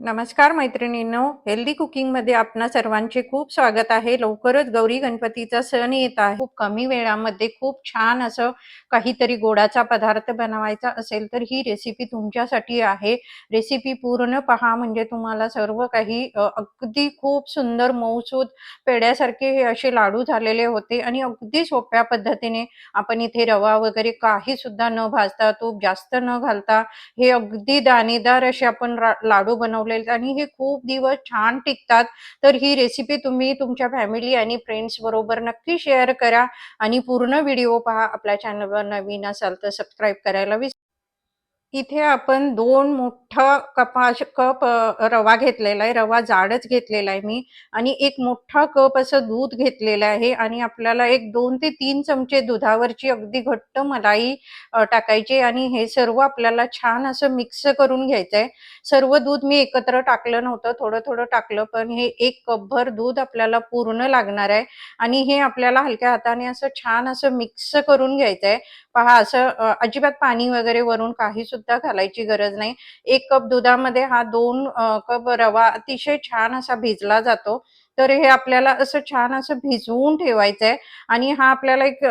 नमस्कार मैत्रिणींनो हेल्दी कुकिंगमध्ये आपणा सर्वांचे खूप स्वागत आहे. लवकरच गौरी गणपतीचा सण येत आहे. खूप कमी वेळामध्ये खूप छान असं काहीतरी गोडाचा पदार्थ बनवायचा असेल तर ही रेसिपी तुमच्यासाठी आहे. रेसिपी पूर्ण पहा म्हणजे तुम्हाला सर्व काही अगदी खूप सुंदर मऊसूद पेड्यासारखे हे असे लाडू झालेले होते आणि अगदी सोप्या पद्धतीने आपण इथे रवा वगैरे काही सुद्धा न भाजता तूप जास्त न घालता हे अगदी दाणेदार असे आपण लाडू बनव बनवलेले आणि हे खूप दिवस छान टिकतात. तर ही रेसिपी तुम्ही तुमच्या फॅमिली आणि फ्रेंड्स बरोबर नक्की शेअर करा आणि पूर्ण व्हिडिओ पहा. आपल्या चॅनलवर नवीन असाल तर सबस्क्राईब करायला विसरू इथे आपण दोन मोठा कपाश कप रवा घेतलेला आहे. रवा जाडच घेतलेला आहे मी. आणि एक मोठा कप असं दूध घेतलेलं आहे. आणि आपल्याला एक दोन ते तीन चमचे दुधावरची अगदी घट्ट मलाई टाकायची आणि हे सर्व आपल्याला छान असं मिक्स करून घ्यायचं आहे. सर्व दूध मी एकत्र टाकलं नव्हतं. थोडं थोडं टाकलं पण हे एक कपभर दूध आपल्याला पूर्ण लागणार आहे. आणि हे आपल्याला हलक्या हाताने असं छान असं मिक्स करून घ्यायचं आहे. पहा असं अजिबात पाणी वगैरे वरून काही सुद्धा घालायची गरज नाही. एक कप दुधामध्ये हा दोन कप रवा अतिशय छान असा भिजला जातो. तर हे आपल्याला असं छान असं भिजवून ठेवायचं आहे आणि हा आपल्याला एक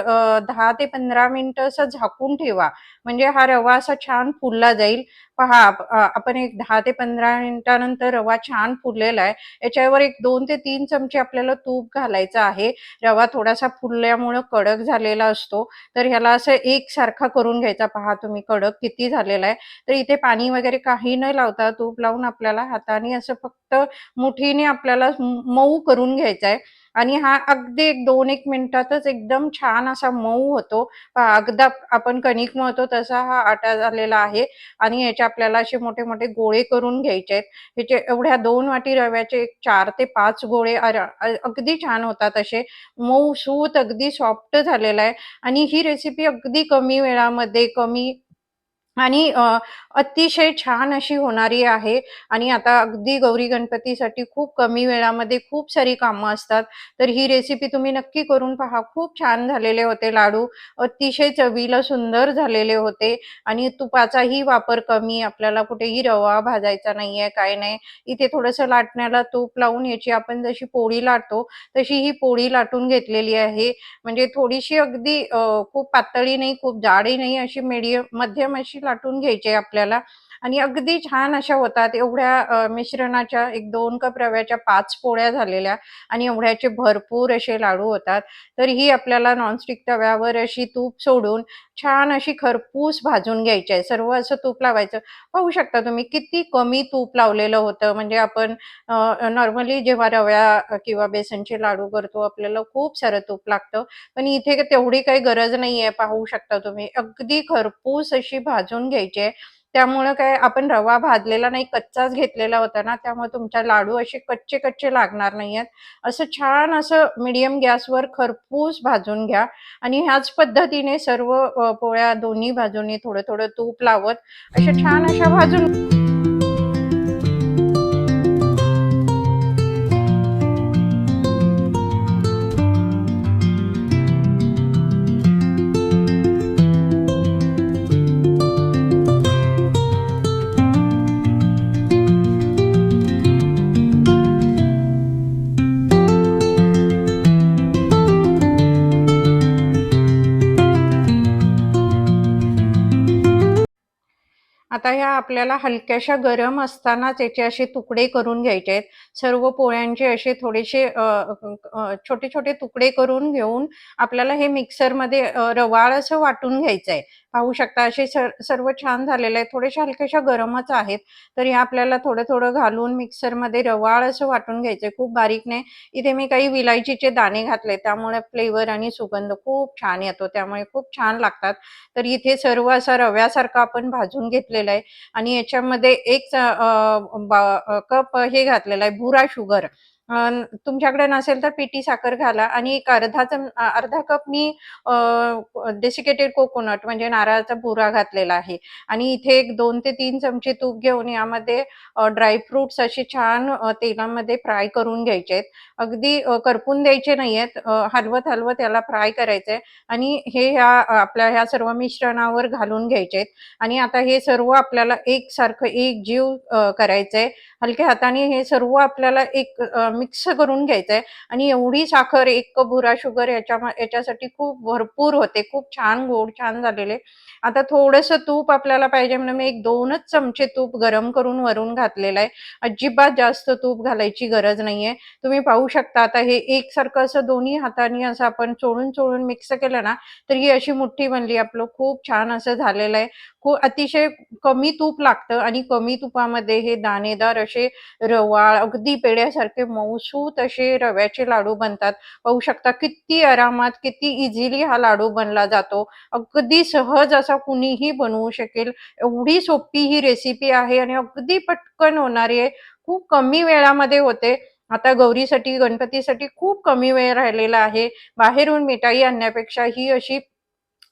दहा ते पंधरा मिनिटं असं झाकून ठेवा. म्हणजे हा रवा असा छान फुलला जाईल. पहा आपण एक दहा ते पंधरा मिनिटानंतर रवा छान फुललेला आहे. याच्यावर एक दोन ते तीन चमचे आपल्याला तूप घालायचं आहे. रवा थोडासा फुलल्यामुळं कडक झालेला असतो. तर ह्याला असं एकसारखा करून घ्यायचा. पहा तुम्ही कडक किती झालेला आहे. तर इथे पाणी वगैरे काही न लावता तूप लावून आपल्याला हाताने असं फक्त मुठीने आपल्याला मऊ करून घ्यायचा आहे. आणि हा अगदी एक दोन एक मिनिटातच एकदम छान असा मऊ होतो. अगदा आपण कणिक मळतो तसा हा आटा झालेला आहे आणि याचे आपल्याला असे मोठे मोठे गोळे करून घ्यायचे आहेत. ह्याचे एवढ्या दोन वाटी रव्याचे एक चार ते पाच गोळे अर- अगदी छान होतात असे. मऊ सूत अगदी सॉफ्ट झालेला आहे. आणि ही रेसिपी अगदी कमी वेळामध्ये कमी आणि अतिशय छान अशी होणारी आहे. आणि आता अगदी गौरी गणपतीसाठी खूप कमी वेळामध्ये खूप सारी कामं असतात. तर ही रेसिपी तुम्ही नक्की करून पहा. खूप छान झालेले होते लाडू. अतिशय चवीला सुंदर झालेले होते. आणि तुपाचाही वापर कमी. आपल्याला कुठेही रवा भाजायचा नाहीये काय नाही. इथे थोडंसं लाटण्याला तूप लावून याची आपण जशी पोळी लाटतो तशी ही पोळी लाटून घेतलेली आहे. म्हणजे थोडीशी अगदी खूप पातळी नाही खूप जाडी नाही अशी मीडियम मध्यम अशी वाटून घ्यायचे आपल्याला. आणि अगदी छान अशा होतात एवढ्या मिश्रणाच्या एक दोन कप रव्याच्या पाच पोळ्या झालेल्या आणि एवढ्याचे भरपूर असे लाडू होतात. तर ही आपल्याला नॉनस्टिक तव्यावर अशी तूप सोडून छान अशी खरपूस भाजून घ्यायची आहे. सर्व असं तूप लावायचं. पाहू शकता तुम्ही किती कमी तूप लावलेलं होतं. म्हणजे आपण नॉर्मली जेव्हा रव्या किंवा बेसनचे लाडू करतो आपल्याला खूप सारं तूप लागतं. पण इथे तेवढी काही गरज नाहीये. पाहू शकता तुम्ही. अगदी खरपूस अशी भाजून घ्यायची आहे. त्यामुळं काय आपण रवा भाजलेला नाही कच्चाच घेतलेला होता ना त्यामुळे तुमच्या लाडू असे कच्चे कच्चे लागणार नाहीयेत. असं छान असं मीडियम गॅसवर खरपूस भाजून घ्या आणि ह्याच पद्धतीने सर्व पोळ्या दोन्ही बाजूनी थोडं थोडं तूप लावत अशा छान अशा भाजून आता ह्या आपल्याला हलक्याशा गरम असतानाच याचे असे तुकडे करून घ्यायचे आहेत. सर्व पोळ्यांचे असे थोडेसे छोटे छोटे तुकडे करून घेऊन आपल्याला हे मिक्सरमध्ये रवाळ असं वाटून घ्यायचं आहे पाहू शकता असे सर्व छान झालेले आहेत थोडेशा हलक्याशा गरमच आहेत. तर हे आपल्याला थोडं थोडं घालून मिक्सरमध्ये रवाळ असं वाटून घ्यायचंय. खूप बारीक नाही. इथे मी काही विलायचीचे दाणे घातले त्यामुळे फ्लेवर आणि सुगंध खूप छान येतो. त्यामुळे खूप छान लागतात. तर इथे सर्व असा रव्यासारखा आपण भाजून घेतले घेतलेला आहे. आणि याच्यामध्ये एक कप हे घातलेला आहे भुरा शुगर. तुमच्याकडे नसेल तर पिटी साखर घाला आणि एक अर्धा चम अर्धा कप मी डेसिकेटेड कोकोनट म्हणजे नारळाचा बुरा घातलेला आहे आणि इथे एक दोन ते तीन चमचे तूप घेऊन यामध्ये ड्रायफ्रुट्स ड्राय फ्रुट्स असे छान तेलामध्ये फ्राय करून घ्यायचे आहेत. अगदी करपून द्यायचे नाहीयेत. हलवत-हलवत याला फ्राय करायचंय आणि हे ह्या आपल्या ह्या सर्व मिश्रणावर घालून घ्यायचे आहेत आणि आता हे सर्व आपल्याला एकसारखं एक जीव करायचंय. हलक्या हाताने हे सर्व आपल्याला एक मिक्स करून घ्यायचंय आणि एवढी साखर एक भुरा शुगर याच्या याच्यासाठी खूप भरपूर होते. खूप छान गोड छान झालेले. आता थोडंसं तूप आपल्याला पाहिजे म्हणून मी एक दोनच चमचे तूप गरम करून वरून घातलेलं आहे. अजिबात जास्त तूप घालायची गरज नाहीये. तुम्ही पाहू शकता आता हे एकसारखं असं दोन्ही हाताने असं आपण चोळून-चोळून मिक्स केलं ना, तर ही अशी मुठ्ठी बनली. आपलं खूप छान असं झालेलं आहे. खूप अतिशय कमी तूप लागतं आणि कमी तुपामध्ये हे दाणेदार असे रवाळ, अगदी पेढ्यासारखे मऊसूत असे रव्याचे लाडू बनतात. पाहू शकता किती आरामात, किती इझिली हा लाडू बनला जातो. अगदी सहज असा कुणीही बनवू शकेल. एवढी सोपी ही रेसिपी आहे आणि अगदी पटकन होणारी आहे. खूप कमी वेळामध्ये होते. आता गौरीसाठी, गणपतीसाठी खूप कमी वेळ राहिलेला आहे. बाहेरून मिठाई आणण्यापेक्षा ही अशी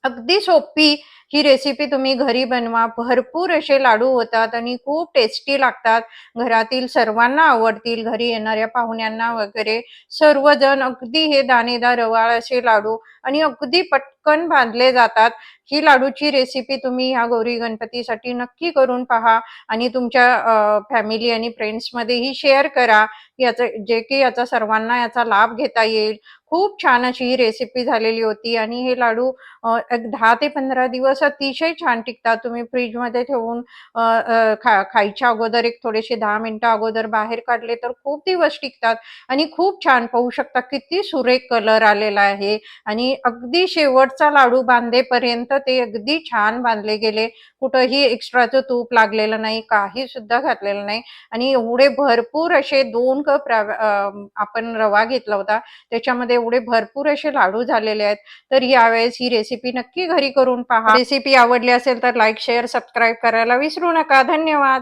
अगदी सोपी ही रेसिपी तुम्ही घरी बनवा. भरपूर असे लाडू होतात आणि खूप टेस्टी लागतात. घरातील सर्वांना आवडतील. घरी येणाऱ्या पाहुण्यांना वगैरे सर्वजण अगदी हे दाणेदार रवाळ असे लाडू आणि अगदी पटकन बांधले जातात. ही लाडूची रेसिपी तुम्ही ह्या गौरी गणपतीसाठी नक्की करून पहा आणि तुमच्या फॅमिली आणि फ्रेंड्समध्येही शेअर करा. याचं जे की याचा सर्वांना याचा लाभ घेता येईल. खूप छान अशी ही रेसिपी झालेली होती आणि हे लाडू एक दहा ते 15 दिवस अतिशय छान टिकतात. तुम्ही फ्रीजमध्ये ठेवून खा खायच्या अगोदर एक थोडेसे दहा मिनटं अगोदर बाहेर काढले तर खूप दिवस टिकतात आणि खूप छान पाहू शकता किती सुरेख कलर आलेला आहे आणि अगदी शेवटचा लाडू बांधेपर्यंत ते अगदी छान बांधले गेले. कुठंही एक्स्ट्राचं तूप लागलेलं नाही, काही सुद्धा घातलेलं नाही आणि एवढे भरपूर असे दोन कप आपण रवा घेतला होता. त्याच्यामध्ये एवढे भरपूर असे लाडू झालेले आहेत. तर यावेळेस ही रेसिपी नक्की घरी करून पहा. रेसिपी आवडली असेल तर लाईक, शेअर, सबस्क्राईब करायला विसरू नका. धन्यवाद.